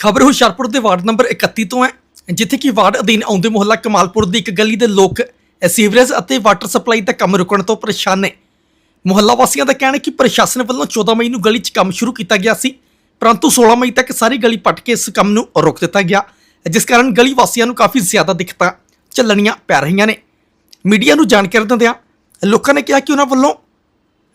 ਖਬਰ ਹੁਸ਼ਿਆਰਪੁਰ ਦੇ ward number 31 ਤੋਂ ਹੈ, ਜਿੱਥੇ ਕਿ ਵਾਰਡ ਅਧੀਨ ਆਉਂਦੇ ਮੁਹੱਲਾ ਕਮਾਲਪੁਰ ਦੀ ਇੱਕ ਗਲੀ ਦੇ ਲੋਕ ਸੀਵਰੇਜ ਅਤੇ ਵਾਟਰ ਸਪਲਾਈ ਦਾ ਕੰਮ ਰੁਕਣ ਤੋਂ ਪਰੇਸ਼ਾਨ ਨੇ। ਮੁਹੱਲਾ ਵਾਸੀਆਂ ਦਾ ਕਹਿਣਾ ਹੈ ਕਿ ਪ੍ਰਸ਼ਾਸਨ ਵੱਲੋਂ 14 ਮਈ ਨੂੰ ਗਲੀ 'ਚ ਕੰਮ ਸ਼ੁਰੂ ਕੀਤਾ ਗਿਆ ਸੀ, ਪਰੰਤੂ 16 ਮਈ ਤੱਕ ਸਾਰੀ ਗਲੀ ਪੱਟ ਕੇ ਇਸ ਕੰਮ ਨੂੰ ਰੋਕ ਦਿੱਤਾ ਗਿਆ, ਜਿਸ ਕਾਰਨ ਗਲੀ ਵਾਸੀਆਂ ਨੂੰ ਕਾਫੀ ਜ਼ਿਆਦਾ ਦਿੱਕਤਾਂ ਝੱਲਣੀਆਂ ਪੈ ਰਹੀਆਂ ਨੇ। ਮੀਡੀਆ ਨੂੰ ਜਾਣਕਾਰੀ ਦਿੰਦਿਆਂ ਲੋਕਾਂ ਨੇ ਕਿਹਾ ਕਿ ਉਹਨਾਂ ਵੱਲੋਂ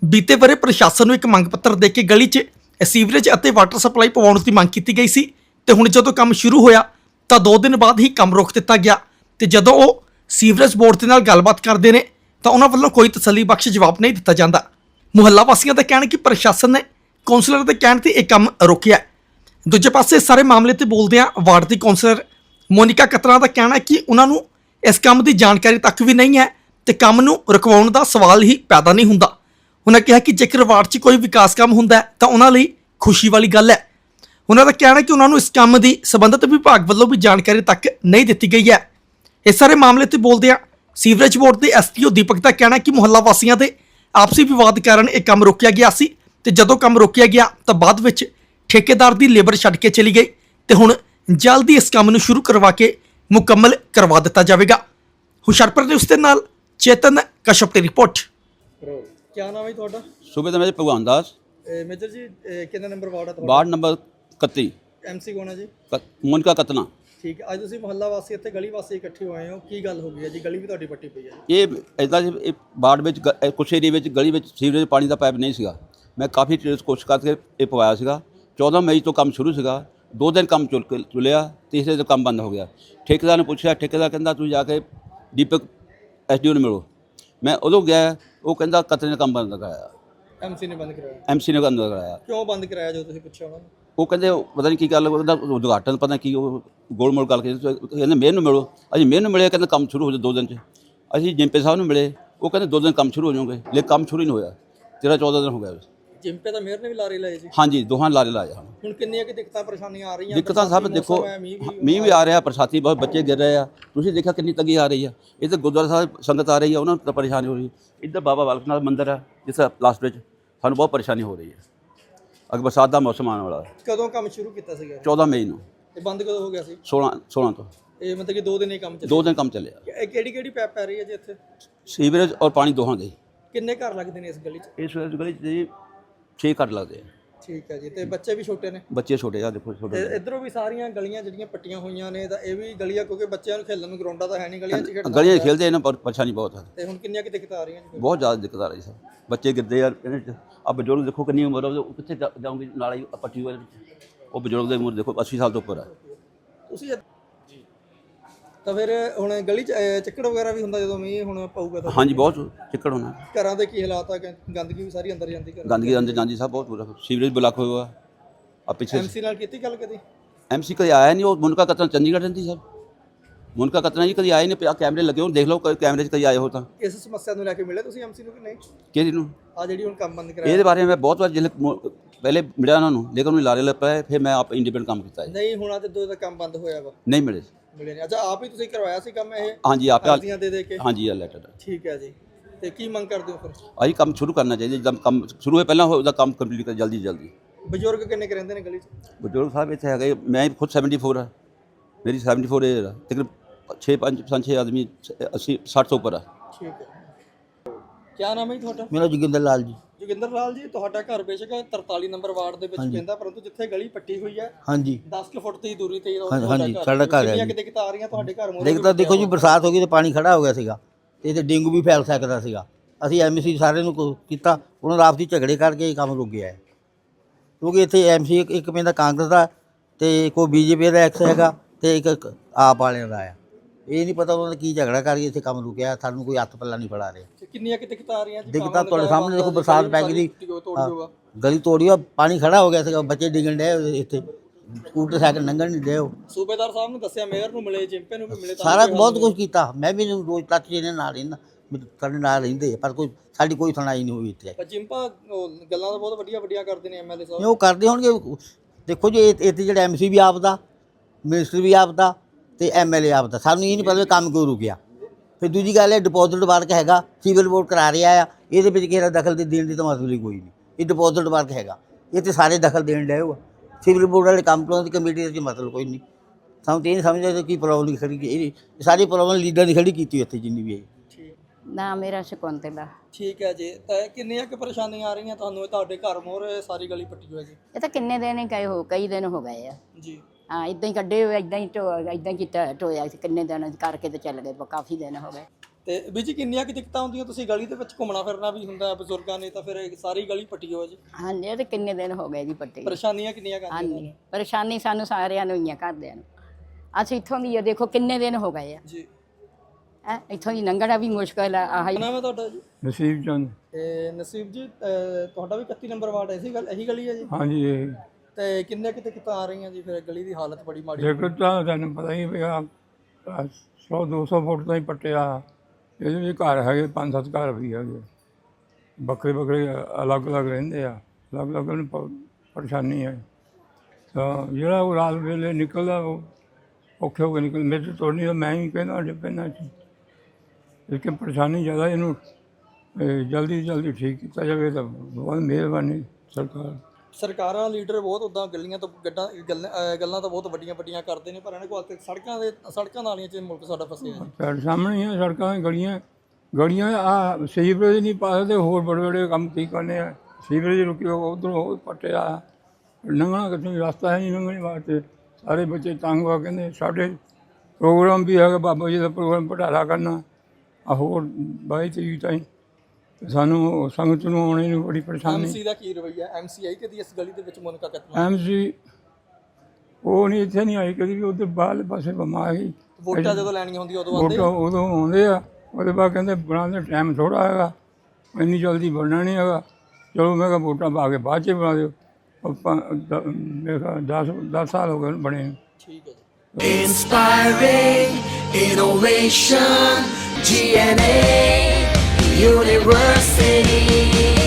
ਬੀਤੇ ਬਰੇ ਪ੍ਰਸ਼ਾਸਨ ਨੂੰ ਇੱਕ ਮੰਗ ਪੱਤਰ ਦੇ ਕੇ ਗਲੀ 'ਚ ਸੀਵਰੇਜ ਅਤੇ ਵਾਟਰ ਸਪਲਾਈ ਪਵਾਉਣ ਦੀ ਮੰਗ ਕੀਤੀ ਗਈ ਸੀ ਤੇ ਹੁਣ ਜਦੋਂ ਕੰਮ ਸ਼ੁਰੂ ਹੋਇਆ, ਤਾਂ 2 ਦਿਨ ਬਾਅਦ ਹੀ ਕੰਮ ਰੋਕ ਦਿੱਤਾ ਗਿਆ। ਤੇ ਜਦੋਂ ਉਹ ਸੀਵਰੇਜ ਬੋਰਡ ਦੇ ਨਾਲ ਗੱਲਬਾਤ ਕਰਦੇ ਨੇ, ਤਾਂ ਉਹਨਾਂ ਵੱਲੋਂ ਕੋਈ ਤਸੱਲੀ ਬਖਸ਼ ਜਵਾਬ ਨਹੀਂ ਦਿੱਤਾ ਜਾਂਦਾ। ਮੁਹੱਲਾ ਵਾਸੀਆਂ ਦਾ ਕਹਿਣਾ ਕਿ ਪ੍ਰਸ਼ਾਸਨ ਨੇ ਕੌਂਸਲਰ ਦੇ ਕਹਿਣ ਤੇ ਇਹ ਕੰਮ ਰੋਕਿਆ ਦੂਜੇ ਪਾਸੇ ਸਾਰੇ ਮਾਮਲੇ ਤੇ ਬੋਲਦਿਆਂ ਵਾਰਡ ਦੀ ਕੌਂਸਲਰ ਮੋਨਿਕਾ ਕਤਰਾ ਦਾ ਕਹਿਣਾ ਕਿ ਉਹਨਾਂ ਨੂੰ ਇਸ ਕੰਮ ਦੀ ਜਾਣਕਾਰੀ ਤੱਕ ਵੀ ਨਹੀਂ ਹੈ ਤੇ ਕੰਮ ਨੂੰ ਰੁਕਵਾਉਣ ਦਾ ਸਵਾਲ ਹੀ ਪੈਦਾ ਨਹੀਂ ਹੁੰਦਾ। ਉਹਨਾਂ ਕਿਹਾ ਕਿ ਜੇਕਰ ਵਾਰਡ 'ਚ ਕੋਈ ਵਿਕਾਸ ਕੰਮ ਹੁੰਦਾ ਤਾਂ ਉਹਨਾਂ ਲਈ ਖੁਸ਼ੀ ਵਾਲੀ ਗੱਲ ਹੈ। ਉਹਨਾਂ ਦਾ ਕਹਿਣਾ ਹੈ ਕਿ ਉਹਨਾਂ ਨੂੰ ਇਸ ਕੰਮ ਦੀ ਸੰਬੰਧਿਤ ਵਿਭਾਗ ਵੱਲੋਂ ਵੀ ਜਾਣਕਾਰੀ ਤੱਕ ਨਹੀਂ ਦਿੱਤੀ ਗਈ ਹੈ। ਇਸ ਸਾਰੇ ਮਾਮਲੇ ਤੇ ਬੋਲਦਿਆਂ ਸੀਵਰੇਜ ਬੋਰਡ ਦੇ ਐਸਟੀਓ ਦੀਪਕ ਦਾ ਕਹਿਣਾ ਹੈ ਕਿ ਮੁਹੱਲਾ ਵਾਸੀਆਂ ਦੇ ਆਪਸੀ ਵਿਵਾਦ ਕਾਰਨ ਇਹ ਕੰਮ ਰੋਕਿਆ ਗਿਆ ਸੀ ਤੇ ਜਦੋਂ ਕੰਮ ਰੋਕਿਆ ਗਿਆ ਤਾਂ ਬਾਅਦ ਵਿੱਚ ਠੇਕੇਦਾਰ ਦੀ ਲੇਬਰ ਛੱਡ ਕੇ ਚਲੀ ਗਈ ਤੇ ਹੁਣ ਜਲਦੀ ਇਸ ਕੰਮ ਨੂੰ ਸ਼ੁਰੂ ਕਰਵਾ ਕੇ ਮੁਕੰਮਲ ਕਰਵਾ ਦਿੱਤਾ ਜਾਵੇਗਾ। ਹੁਸ਼ਿਆਰਪੁਰ ਦੇ ਉਸ ਦੇ ਨਾਲ ਚੇਤਨ ਕਸ਼ਪ ਦੀ ਰਿਪੋਰਟ। ਕੀ ਨਾਮ ਹੈ ਤੁਹਾਡਾ? ਸੂਬੇ ਦਾ ਮੇਜਰ ਭਗਵਾਨ ਦਾਸ। ਮੇਜਰ ਜੀ ਕਿੰਨਾ ਨੰਬਰ ਵਾਰਡ ਹੈ ਵਾਰਡ ਨੰਬਰ 31 ਐਮਸੀ ਕੋਣ ਜੀ? ਕ- ਮੋਨਿਕਾ ਕਤਨਾ। ਠੀਕ ਹੈ ਅੱਜ ਤੁਸੀਂ ਮੁਹੱਲਾ ਵਾਸੀ ਇੱਥੇ ਗਲੀ ਵਾਸੀ ਇਕੱਠੇ ਹੋਏ ਹੋ ਕੀ ਗੱਲ ਹੋ ਗਈ ਹੈ ਜੀ? ਗਲੀ ਵੀ ਤੁਹਾਡੀ ਪੱਟੀ ਪਈ ਹੈ ਇਹ ਇਦਾਂ ਇਹ ਵਾਰਡ ਵਿੱਚ ਗ- ਇਹ ਕੁਛ ਏਰੀਏ ਵਿੱਚ ਗਲੀ ਵਿੱਚ ਸੀਵਰੇਜ ਪਾਣੀ ਦਾ ਪਾਈਪ ਨਹੀਂ ਸੀਗਾ। ਮੈਂ ਕਾਫੀ ਚਿਰ ਕੋਸ਼ਿਸ਼ ਕਰਕੇ ਇਹ ਪਵਾਇਆ ਸੀਗਾ। 14 ਮਈ ਤੋਂ ਕੰਮ ਸ਼ੁਰੂ ਸੀਗਾ। ਦੋ ਦਿਨ ਕੰਮ ਚੁਲ ਚੁਲਿਆ ਤੀਸਰੇ ਦਿਨ ਕੰਮ ਬੰਦ ਹੋ ਗਿਆ। ਠੇਕੇਦਾਰ ਨੇ ਪੁੱਛਿਆ ਠੇਕੇਦਾਰ ਕਹਿੰਦਾ ਤੁਸੀਂ ਜਾ ਕੇ ਦੀਪਕ ਐਸਡੀਓ ਨੂੰ ਮਿਲੋ। ਮੈਂ ਉਦੋਂ ਗਿਆ ਉਹ ਕਹਿੰਦਾ ਕਤਰੇ ਨੇ ਕੰਮ ਬੰਦ ਕਰਾਇਆ ਐਮਸੀ ਨੇ ਬੰਦ ਕਰਾਇਆ। ਐਮਸੀ ਨੇ ਬੰਦ ਕਰਾਇਆ। ਕਿਉਂ ਬੰਦ ਕਰਾਇਆ ਜੋ ਤੁਸੀਂ ਪੁੱਛਿਆ ਉਹਨਾਂ ਨੂੰ? ਉਹ ਕਹਿੰਦੇ ਉਹ ਪਤਾ ਨਹੀਂ ਕੀ ਗੱਲ ਉਹਦਾ ਉਦਘਾਟਨ ਪਤਾ ਨਹੀਂ ਕੀ ਉਹ ਗੋਲਮੋਲ ਗੱਲ ਕੇ ਕਹਿੰਦੇ ਮੇਰ ਨੂੰ ਮਿਲੋ। ਅਸੀਂ ਮੇਰ ਨੂੰ ਮਿਲੇ ਕਹਿੰਦੇ ਕੰਮ ਸ਼ੁਰੂ ਹੋ ਜਾ ਦੋ ਦਿਨ ਚ। ਅਸੀਂ ਜਿੰਪੇ ਸਾਹਿਬ ਨੂੰ ਮਿਲੇ ਉਹ ਕਹਿੰਦੇ ਦੋ ਦਿਨ ਕੰਮ ਸ਼ੁਰੂ ਹੋ ਜਾਓਗੇ। ਲੇਕਿਨ ਕੰਮ ਸ਼ੁਰੂ ਹੀ ਨਹੀਂ ਹੋਇਆ। ਤੇਰਾਂ 14 ਦਿਨ ਹੋ ਗਏ ਜਿੰਪੇ ਤਾਂ ਮੇਅਰ ਨੇ ਵੀ ਲਾਰੇ ਲਾਏ ਜੀ ਹਾਂਜੀ ਦੋਹਾਂ ਲਾਰੇ ਲਾਏ ਹਨ ਹੁਣ ਕਿੰਨੀਆਂ ਕਿ ਦਿੱਕਤਾਂ ਪਰੇਸ਼ਾਨੀਆਂ ਆ ਰਹੀਆਂ? ਦਿੱਕਤਾਂ ਸਭ ਦੇਖੋ ਮੀਂਹ ਵੀ ਆ ਰਿਹਾ ਬਰਸਾਤੀ ਬਹੁਤ ਬੱਚੇ ਗਿਰ ਰਹੇ ਆ। ਤੁਸੀਂ ਦੇਖਿਆ ਕਿੰਨੀ ਤੰਗੀ ਆ ਰਹੀ ਆ। ਇਹ ਤਾਂ ਗੁਰਦੁਆਰਾ ਸਾਹਿਬ ਸੰਗਤ ਆ ਰਹੀ ਆ ਉਹਨਾਂ ਨੂੰ ਤਾਂ ਪਰੇਸ਼ਾਨੀ ਹੋ ਰਹੀ। ਇੱਧਰ ਬਾਬਾ ਬਾਲਕ ਨਾਥ ਮੰਦਿਰ ਆ ਜਿਸ ਲਾਸਟ ਵਿੱਚ ਸਾਨੂੰ ਬਹੁਤ ਪਰੇਸ਼ਾਨੀ ਹੋ ਰਹੀ ਹੈ ਅਗਰ ਬਰਸਾਤ ਦਾ ਮੌਸਮ ਆਉਣ ਵਾਲਾ ਹੈ। ਕਦੋਂ ਕੰਮ ਸ਼ੁਰੂ ਕੀਤਾ ਸੀਗਾ? 14 ਮਈ ਨੂੰ। ਇਹ ਬੰਦ ਕਦੋਂ ਹੋ ਗਿਆ ਸੀ? 16 16 ਤੋਂ। ਇਹ ਮਤਲਬ ਕਿ ਦੋ ਦਿਨ ਹੀ ਕੰਮ ਚੱਲਿਆ। ਦੋ ਦਿਨ ਕੰਮ ਚੱਲਿਆ। ਇਹ ਕਿਹੜੀ ਕਿਹੜੀ ਪੈਪ ਪੈ ਰਹੀ ਹੈ ਜੀ ਇੱਥੇ? ਸੀਵਰੇਜ ਔਰ ਪਾਣੀ ਦੋਹਾਂ ਦੇ। ਕਿੰਨੇ ਘਰ ਲੱਗਦੇ ਨੇ ਇਸ ਗਲੀ 'ਚ? ਇਸ ਵੇਲੇ ਗਲੀ 'ਚ ਜੀ 6 ਘੱਟ ਲੱਗਦੇ ਆ। ਠੀਕ ਹੈ ਜੀ ਤੇ ਬੱਚੇ ਵੀ ਛੋਟੇ ਨੇ? ਬੱਚੇ ਛੋਟੇ ਆ ਦੇਖੋ ਛੋਟੇ ਤੇ ਇਧਰੋਂ ਵੀ ਸਾਰੀਆਂ ਗਲੀਆਂ ਜਿਹੜੀਆਂ ਪੱਟੀਆਂ ਹੋਈਆਂ ਨੇ ਤਾਂ ਇਹ ਵੀ ਗਲੀਆਂ ਕਿਉਂਕਿ ਬੱਚਿਆਂ ਨੂੰ ਖੇਲਣ ਨੂੰ ਗਰਾਊਂਡਾਂ ਤਾਂ ਹੈ ਨਹੀਂ ਗਲੀਆਂ 'ਚ ਖੇਡਣਾ ਗਲੀਆਂ 'ਚ ਖੇਲਦੇ ਇਹਨਾਂ ਪਰ ਪਰੇਸ਼ਾਨੀ ਬਹੁਤ ਹੈ ਤੇ ਹੁਣ ਕਿੰਨੀਆਂ ਕਿ ਦਿੱਕਤਾਂ ਆ ਰਹੀਆਂ ਜੀ ਬਹੁਤ ਜ਼ਿਆਦਾ ਦਿੱਕਤ ਆ ਰਹੀ ਸਰ। ਬੱਚੇ ਗਿਰਦੇ ਆ ਇਹਨਾਂ 'ਚ। ਆ ਬਜ਼ੁਰਗ ਦੇਖੋ ਕਿੰਨੀ ਉਮਰ ਆ ਉਹ ਕਿੱਥੇ ਜਾ- ਜਾਊਂਗੇ ਨਾਲ ਹੀ ਪੱਟੀ ਵਾਲੇ ਵਿੱਚ। ਉਹ ਬਜ਼ੁਰਗ ਦੀ ਉਮਰ ਦੇਖੋ 80 ਸਾਲ ਤੋਂ ਉੱਪਰ ਆ। ਤੁਸੀਂ ਤਾਂ ਫਿਰ ਹੁਣ ਗਲੀ 'ਚ ਅਹ, ਚੱਕੜ ਵਗੈਰਾ ਵੀ ਹੁੰਦਾ ਜਦੋਂ ਮੀਂਹ ਹੁਣ ਪਊਗਾ ਤਾਂ? ਹਾਂਜੀ ਬਹੁਤ ਚਿੱਕੜ ਹੋਣਾ ਘਰਾਂ ਦੇ ਕੀ ਹਾਲਾਤ ਆ? ਗੰ- ਗੰਦਗੀ ਵੀ ਸਾਰੀ ਅੰਦਰ ਜਾਂਦੀ ਘਰ ਗੰਦਗੀ ਅੰਦਰ ਜਾਂਦੀ ਸਭ ਬਹੁਤ ਬੁਰਾ ਸੀਵਰੇਜ ਬਲਾਕ ਹੋਇਆ ਆ ਪਿੱਛੇ ਐਮਸੀ ਨਾਲ ਕੀਤੀ ਗੱਲ ਕਦੀ? ਐਮਸੀ ਕਦੇ ਆਇਆ ਨਹੀਂ ਉਹ ਮੁਨਕਾ ਕਤਨ ਚੰਡੀਗੜ੍ਹ ਰਹਿੰਦੀ ਸਰ। ਮੁਨਕਾ ਕਤਨਾ ਜੀ ਕਦੀ ਆਏ ਨਹੀਂ ਪਿਆ ਕੈਮਰੇ ਲੱਗੇ ਹੋਣ ਦੇਖ ਲਓ ਕ- ਕੈਮਰੇ 'ਚ ਕਦੀ ਆਏ ਹੋ ਤਾਂ। ਇਸ ਸਮੱਸਿਆ ਨੂੰ ਲੈ ਕੇ ਮਿਲੇ ਤੁਸੀਂ ਐਮਸੀ ਨੂੰ ਕਿ ਨਹੀਂ? ਕਿਹਦੀ ਨੂੰ? ਆ ਜਿਹੜੀ ਹੁਣ ਕੰਮ ਬੰਦ ਕਰਾਇਆ। ਇਹਦੇ ਬਾਰੇ ਮੈਂ ਬਹੁਤ ਵਾਰ ਮੋ- ਪਹਿਲੇ ਮਿਲਿਆ ਉਹਨਾਂ ਨੂੰ ਲੇਕਿਨ ਉਹਨੂੰ ਲਾਰੇ ਲੱਗ ਫਿਰ ਮੈਂ ਆਪ ਇੰਡੀਪੈਂਡੈਂਟ ਕੰਮ ਕੀਤਾ ਹੈ ਨਹੀਂ ਹੁਣ ਅੱਜ ਦੋ ਦਾ ਕੰਮ ਬੰਦ ਹੋਇਆ ਵਾ। ਨਹੀਂ ਮਿਲੇ। ਮਿਲੇ ਨਹੀਂ ਅੱਛਾ ਆਪ ਹੀ ਤੁਸੀਂ ਕਰਵਾਇਆ ਸੀ ਕੰਮ ਇਹ? ਹਾਂਜੀ ਆਪੇ ਅਰਜ਼ੀਆਂ ਦੇ ਦੇ ਕੇ? ਹਾਂਜੀ ਇਹ ਲੈਟਰ ਠੀਕ ਹੈ ਜੀ। ਤੇ ਕੀ ਮੰਗ ਕਰਦੇ ਹੋ ਫਿਰ? ਅਸੀਂ ਕੰਮ ਸ਼ੁਰੂ ਕਰਨਾ ਚਾਹੀਦਾ ਜਦੋਂ ਕੰਮ ਸ਼ੁਰੂ ਹੋਏ ਪਹਿਲਾਂ ਉਹਦਾ ਕੰਮ ਕੰਪਲੀਟ ਕਰ ਜਲਦੀ ਜਲਦੀ। ਬਜ਼ੁਰਗ ਕਿੰਨੇ ਕੁ ਰਹਿੰਦੇ ਨੇ ਗਲੀ 'ਚ? ਬਜ਼ੁਰਗ ਸਾਹਿਬ ਇੱਥੇ ਹੈਗੇ ਮੈਂ ਖੁਦ 74 ਆ। ਮੇਰੀ 74 ਏਜ ਆ। ਤਕਰੀਬਨ 6 5 5 6 ਆਦਮੀ 80 60 ਤੋਂ ਉੱਪਰ ਆ। ਠੀਕ ਹੈ। ਕੀ ਨਾਮ ਹੈ ਜੀ ਤੁਹਾਡਾ? ਮੇਰਾ ਜੋਗਿੰਦਰ ਲਾਲ ਜੀ। ਜੋਗਿੰਦਰ ਲਾਲ ਜੀ ਤੁਹਾਡਾ ਘਰ ਬੇਸ਼ੱਕ 43 ਨੰਬਰ ਵਾਰਡ ਦੇ ਵਿੱਚ ਪੈਂਦਾ ਪਰੰਤੂ ਜਿੱਥੇ ਗਲੀ ਪੱਟੀ ਹੋਈ ਹੈ ਹਾਂਜੀ। 10 ਕੁ ਫੁੱਟ ਦੀ ਦੂਰੀ ਤੇ ਹਾਂਜੀ, ਸਾਡਾ ਘਰ ਹੈ ਕਿੰਨੀਆਂ ਜੀ। ਕਿ ਦਿੱਕਤਾਂ ਆ ਰਹੀਆਂ ਤੁਹਾਡੇ ਘਰ ਮੂਹਰੇ ਦੇਖ ਤਾਂ ਦੇਖੋ ਜੀ ਬਰਸਾਤ ਹੋ ਗਈ ਤੇ ਪਾਣੀ ਖੜਾ ਹੋ ਗਿਆ ਸੀਗਾ ਤੇ ਤੇ ਡੇਂਗੂ ਵੀ ਫੈਲ ਸਕਦਾ ਸੀਗਾ। ਅਸੀਂ ਐਮਸੀ ਸਾਰੇ ਨੂੰ ਕੀਤਾ ਉਹਨਾਂ ਦਾ ਆਪਸੀ ਝਗੜੇ ਕਰਕੇ ਇਹ ਕੰਮ ਰੁਕ ਗਿਆ ਹੈ। ਕਿਉਂਕਿ ਇੱਥੇ ਐਮਸੀ ਇੱਕ ਪੈਂਦਾ ਕਾਂਗਰਸ ਦਾ ਤੇ ਕੋਈ ਬੀਜੇਪੀ ਦਾ ਐਕਸ ਹੈਗਾ ਤੇ ਇੱਕ ਇੱਕ ਆਪ ਵਾਲਿਆਂ ਦਾ ਆ। ਇਹ ਨਹੀਂ ਪਤਾ ਉਹਨਾਂ ਨੇ ਕੀ ਝਗੜਾ ਕਰਕੇ ਇੱਥੇ ਕੰਮ ਰੁਕਿਆ ਸਾਨੂੰ ਕੋਈ ਹੱਥ ਪੱਲਾ ਨਹੀਂ ਫੜਾ ਰਿਹਾ। ਕਿੰਨੀਆਂ ਕਿ ਦਿੱਕਤਾਂ ਆ ਰਹੀਆਂ ਜੀ ਦਿੱਕਤਾਂ ਤੁਹਾਡੇ ਸਾਹਮਣੇ ਦੇਖੋ ਬਰਸਾਤ ਪੈ ਗਈ। ਦੀ ਗਲੀ ਤੋੜੀ ਆ ਪਾਣੀ ਖੜਾ ਹੋ ਗਿਆ ਸੀਗਾ ਬੱਚੇ ਡਿੱਗਣ ਡਏ ਇੱਥੇ। ਸਕੂਟਰ ਸਾਈਕਲ ਲੰਘਣ ਨਹੀਂ ਉਹ। ਸੂਬੇਦਾਰ ਸਾਹਿਬ ਨੂੰ ਦੱਸਿਆ ਮੇਅਰ ਨੂੰ ਮਿਲੇ ਜਿੰਪੇ ਨੂੰ ਵੀ ਮਿਲੇ ਸਾਰਾ ਬਹੁਤ ਕੁਝ ਕੀਤਾ। ਮੈਂ ਵੀ ਇਹਨੂੰ ਰੋਜ਼ ਟੱਚ ਜਿਹਨੇ ਨਾਲ ਮੇਰੇ ਸਾਡੇ ਨਾਲ ਰਹਿੰਦੇ ਪਰ ਕੋਈ ਸਾਡੀ ਕੋਈ ਸੁਣਾਈ ਨਹੀਂ ਹੋਈ ਇੱਥੇ ਉਹ ਗੱਲਾਂ ਤਾਂ ਬਹੁਤ ਵੱਡੀਆਂ ਵੱਡੀਆਂ ਕਰਦੇ ਨੇ ਐਮਐਲਏ ਸਾਹਿਬ। ਉਹ ਕਰਦੇ ਹੋਣਗੇ। ਦੇਖੋ ਜੀ ਇਹ- ਇੱਥੇ ਜਿਹੜੇ ਐਮਸੀ ਵੀ ਆਪਦਾ ਮਿਨਿਸਟਰ ਵੀ ਆਪਦਾ ਤੇ ਐਮਐਲਏ ਆਪਦਾ। ਸਾਨੂੰ ਇਹ ਨਹੀਂ ਪਤਾ ਵੀ ਕੰਮ ਕਿਉਂ ਰੁਕਿਆ ਫਿਰ ਦੂਜੀ ਗੱਲ ਹੈ ਡਿਪੋਜ਼ਿਟ ਵਰਕ ਹੈਗਾ ਸਿਵਲ ਬੋਰਡ ਕਰਾ ਰਿਹਾ ਆ। ਇਹਦੇ ਵਿੱਚ ਕਿਸੇ ਦਾ ਦਖਲ ਦੇ ਦੇਣ ਦੀ ਤਾਂ ਮਸੂਲੀ ਕੋਈ ਨਹੀਂ। ਇਹ ਡਿਪੋਜ਼ਿਟ ਵਰਕ ਹੈਗਾ। ਇਹ ਤੇ ਸਾਰੇ ਦਖਲ ਦੇਣ ਡਏ ਹੋ ਸਿਵਲ ਬੋਰਡ ਵਾਲੇ ਕੰਮ ਤੋਂ ਦੀ ਕਮੇਟੀ ਦਾ ਮਤਲਬ ਕੋਈ ਨਹੀਂ। ਸਾਨੂੰ ਤੇ ਇਹ ਨਹੀਂ ਸਮਝਦੇ ਕਿ ਕੀ ਪ੍ਰੋਬਲਮ ਖੜੀ ਕੀ ਇਹ ਸਾਰੀ ਪ੍ਰੋਬਲਮ ਲੀਡਰ ਦੀ ਖੜੀ ਕੀਤੀ ਉੱਥੇ ਜਿੰਨੀ ਵੀ ਹੈ। ਨਾ ਮੇਰਾ ਸ਼ਕੁੰਤਲਾ ਠੀਕ ਹੈ ਜੀ। ਤਾਂ ਕਿੰਨੀਆਂ ਕੁ ਪਰੇਸ਼ਾਨੀਆਂ ਆ ਰਹੀਆਂ ਤੁਹਾਨੂੰ? ਤੁਹਾਡੇ ਘਰ ਮੋਰ ਸਾਰੀ ਗਲੀ ਪੱਟੀ ਹੋਈ ਜੀ ਇਹ ਤਾਂ ਕਿੰਨੇ ਦਿਨ ਹੀ ਕਈ ਹੋ ਕਈ ਦਿਨ ਹੋ ਗਏ ਆ। ਜੀ। ਹਾਂ ਇਦਾਂ ਹੀ ਕੱਢੇ ਹੋਏ ਇਦਾਂ ਹੀ ਢੋ ਇਦਾਂ ਹੀ ਕੀਤਾ ਢੋਇਆ ਸੀ ਕਿੰਨੇ ਦਿਨ ਕਰਕੇ ਤੇ ਚੱਲ ਗਏ ਕਾਫੀ ਦਿਨ ਹੋ ਗਏ। ਤੇ ਵੀ ਜੀ ਕਿੰਨੀਆਂ ਕੁ ਦਿੱਕਤਾਂ ਹੁੰਦੀਆਂ ਤੁਸੀਂ ਗਲੀ ਦੇ ਵਿੱਚ ਘੁੰਮਣਾ ਫਿਰਨਾ ਵੀ ਹੁੰਦਾ ਹੈ ਬਜ਼ੁਰਗਾਂ ਨੇ ਤਾਂ ਫਿਰ ਇਹ ਸਾਰੀ ਗਲੀ ਪੱਟੀ ਹੋਈ ਜੀ। ਹਾਂਜੀ ਇਹ ਤਾਂ ਕਿੰਨੇ ਦਿਨ ਹੋ ਗਏ ਜੀ ਪੱਟੀ। ਪਰੇਸ਼ਾਨੀਆਂ ਕਿੰਨੀਆਂ ਕਰਦੇ ਹਾਂਜੀ ਪਰੇਸ਼ਾਨੀ ਸਾਨੂੰ ਸਾਰਿਆਂ ਨੂੰ ਹੀ ਆ ਘਰਦਿਆਂ ਨੂੰ। ਅਸੀਂ ਇੱਥੋਂ ਦੀ ਆ ਦੇਖੋ ਕਿੰਨੇ ਦਿਨ ਹੋ ਗਏ ਆ। ਜੀ। ਹੈਂ, ਇੱਥੋਂ ਦੀ ਲੰਘਣਾ ਵੀ ਮੁਸ਼ਕਲ ਆ ਆਹ ਹੀ- ਨਾਮ ਹੈ ਤੁਹਾਡਾ ਜੀ? ਨਸੀਬ ਚੰਦ। ਤੇ ਨਸੀਬ ਜੀ ਅਹ ਤੁਹਾਡਾ ਵੀ 31 ਨੰਬਰ ਵਾਰਡ ਹੈ ਇਸੇ ਗੱਲ ਇਹੀ ਗਲੀ ਹੈ ਜੀ? ਹਾਂਜੀ ਇਹ ਤੇ ਕਿੰਨੇ ਕਿਤੇ ਕਿਤਾ ਆ ਰਹੀਆਂ ਜੀ ਫਿਰ ਗਲੀ ਦੀ ਹਾਲਤ ਬੜੀ ਮਾੜੀ? ਜੇਕਰ ਤਾਂ ਤੁਹਾਨੂੰ ਪਤਾ ਹੀ ਪਿਆ 100 200 ਫੁੱਟ ਤਾਂ ਹੀ ਪੱਟਿਆ। ਇਹਦੇ ਵਿੱਚ ਘਰ ਹੈਗੇ, ਪੰਜ ਸੱਤ ਘਰ ਵੀ ਹੈਗੇ। ਬੱਕਰੇ ਬੱਕਰੇ ਅਲੱਗ ਅਲੱਗ ਰਹਿੰਦੇ ਆ। ਅਲੱਗ ਅਲੱਗ ਨੂੰ ਪਰੇਸ਼ਾਨੀ ਹੈ। ਤਾਂ ਜਿਹੜਾ ਉਹ ਰਾਤ ਵੇਲੇ ਨਿਕਲਦਾ, ਉਹ ਔਖੇ ਹੋ ਕੇ ਨਿਕਲ, ਮੇਰੇ ਤੋਂ ਤੋੜਨੀ ਤਾਂ ਮੈਂ ਹੀ ਕਹਿੰਦਾ ਜੇ ਪਹਿਲਾਂ ਚ ਲੇਕਿਨ ਪਰੇਸ਼ਾਨੀ ਜ਼ਿਆਦਾ ਇਹਨੂੰ ਜਲਦੀ ਜਲਦੀ ਠੀਕ ਕੀਤਾ ਜਾਵੇ ਤਾਂ ਬਹੁਤ ਮਿਹਰਬਾਨੀ ਸਰਕਾਰ। ਸਰਕਾਰਾਂ, ਲੀਡਰ ਬਹੁਤ ਉਦਾਂ ਗੱਲੀਆਂ ਤੋਂ ਗੱਡਾਂ ਗੱਲਾਂ, ਅਹ ਗੱਲਾਂ ਤਾਂ ਬਹੁਤ ਵੱਡੀਆਂ ਵੱਡੀਆਂ ਕਰਦੇ ਨੇ, ਪਰ ਇਹਨਾਂ ਕੋਲ ਤੱਕ ਸੜਕਾਂ ਦੇ, ਸੜਕਾਂ ਨਾਲੀਆਂ 'ਚ ਮੁਲਕ ਸਾਡਾ ਫਸਿਆ ਹੈ। ਸਾਡੇ ਸਾਹਮਣੇ ਹੀ ਆ ਸੜਕਾਂ ਗਲੀਆਂ ਗਲੀਆਂ ਆ ਸੀਵਰੇਜ ਨਹੀਂ ਪਾ ਹੋਰ ਬੜੇ ਬੜੇ ਕੰਮ ਕੀ ਕਰਨੇ ਆ। ਸੀਵਰੇਜ ਰੁਕਿਓ, ਉਧਰੋਂ ਉਹ ਪੱਟਿਆ ਲੰਘਣਾ ਕਿਤੇ ਰਸਤਾ ਹੈ ਨਹੀਂ ਲੰਘਣੇ ਵਾਸਤੇ। ਸਾਰੇ ਬੱਚੇ ਤੰਗ ਹੋ ਕਹਿੰਦੇ, ਸਾਡੇ ਪ੍ਰੋਗਰਾਮ ਵੀ ਹੈਗਾ, ਬਾਬਾ ਜੀ ਦਾ ਪ੍ਰੋਗਰਾਮ ਪਟਾਰਾ ਕਰਨਾ। ਆ ਹੋਰ ਬਾਈ ਤਰੀਕ ਤਾਈਂ ਸਾਨੂੰ ਸੰਗਤ ਨੂੰ ਆਉਣੇ ਨੂੰ ਬੜੀ ਪਰੇਸ਼ਾਨੀ। ਐਮਸੀ ਦਾ ਕੀ ਰਵਈਆ? ਐਮਸੀ ਆਈ ਕਦੀ ਇਸ ਗਲੀ ਦੇ ਵਿੱਚ ਮੁਨਕਾ ਕਰਨਾ ਐਮਸੀ ਉਹ ਨਹੀਂ ਇੱਥੇ ਨਹੀਂ ਆਈ ਕਦੀ ਵੀ ਉਧਰ ਬਾਹਰਲੇ ਪਾਸੇ ਬਮਾ ਆ ਗਈ। ਵੋਟਾਂ ਜਦੋਂ ਲੈਣੀਆਂ ਹੁੰਦੀਆਂ ਉਦੋਂ ਆਉਂਦੇ? ਵੋਟਾਂ ਉਦੋਂ ਆਉਂਦੇ ਆ। ਉਹਦੇ ਬਾਅਦ ਕਹਿੰਦੇ ਬਣਾਉਣ ਦਾ ਟਾਈਮ ਥੋੜਾ ਹੈਗਾ। ਇੰਨੀ ਜਲਦੀ ਬਣਨਾ ਨਹੀਂ ਹੈਗਾ। ਚਲੋ ਮੈਂ ਕਿਹਾ ਵੋਟਾਂ ਪਾ ਕੇ ਬਾਅਦ ਚ ਬਣਾ ਦਿਓ। ਉਹ ਪੰ- ਦ- ਮੇਰੇ ਖਿਆਲ 10 10 ਸਾਲ ਹੋ ਗਏ ਉਹਨੂੰ ਬਣੇ ਨੂੰ। ਠੀਕ ਹੈ ਜੀ। Inspiring innovation, GNA University.